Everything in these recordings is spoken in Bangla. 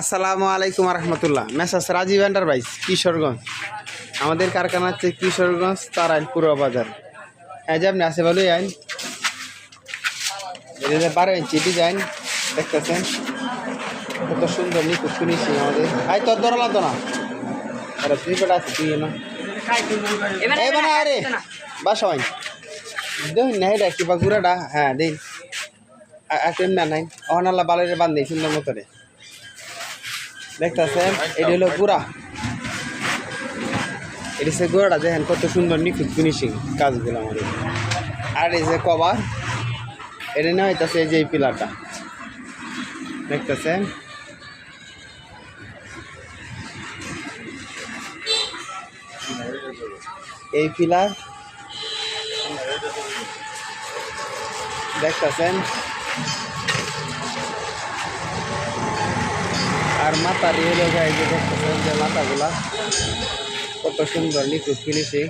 আসসালামু আলাইকুম রহমতুল্লাহ মেসাস রাজীব এন্টারপ্রাইজ কিশোরগঞ্জ। আমাদের কারখানা হচ্ছে কিশোরগঞ্জ তারাইল পুরো বাজার। হ্যাঁ যে আপনি আসে ভালোই আইন। এটা বারো ইঞ্চি ডিজাইন দেখতেছেন। কত সুন্দর নিখুঁত ফিনিশিং আমাদের। আই তোর দরালা তো না? আরে প্রিপেড আছে তুই না। আরে। বাসা আইন দেখুন না এটা কিবা গুড়াটা? হ্যাঁ দিন না নাই অহনাল্লা বালের বান্ধে সুন্দর মতো রে। দেখতেছেন, এটি হলো গুড়া। এটি সে গুড়াটা, দেখেন কত সুন্দর নিখুঁত ফিনিশিং কাজগুলো আমাদের। আর এই যে কভার, এটা না হইতাছে এই যে এই পিলারটা। দেখতেছেন? এই পিলার। দেখতেছেন? মাথা দিয়ে এই যে দেখতেছেন যে মাথাগুলা কত সুন্দর নিখুঁত ফিনিশিং।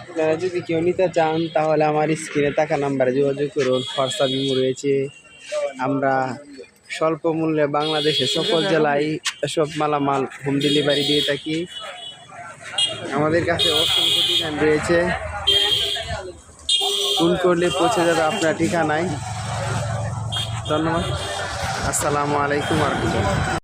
আপনারা যদি কেউ নিতে চান, তাহলে আমার স্ক্রিনে থাকা নাম্বারে যোগাযোগ করুন খরচা বিমু রয়েছে। আমরা স্বল্প মূল্যে বাংলাদেশে সকল জেলায় এসব মালামাল হোম ডেলিভারি দিয়ে থাকি। আমাদের কাছে অসংখ্য ডিজাইন রয়েছে। ফোন করলে পৌঁছে যাবে আপনার ঠিকানায়। ধন্যবাদ। আসসালামু আলাইকুম রহমতুল্লাহ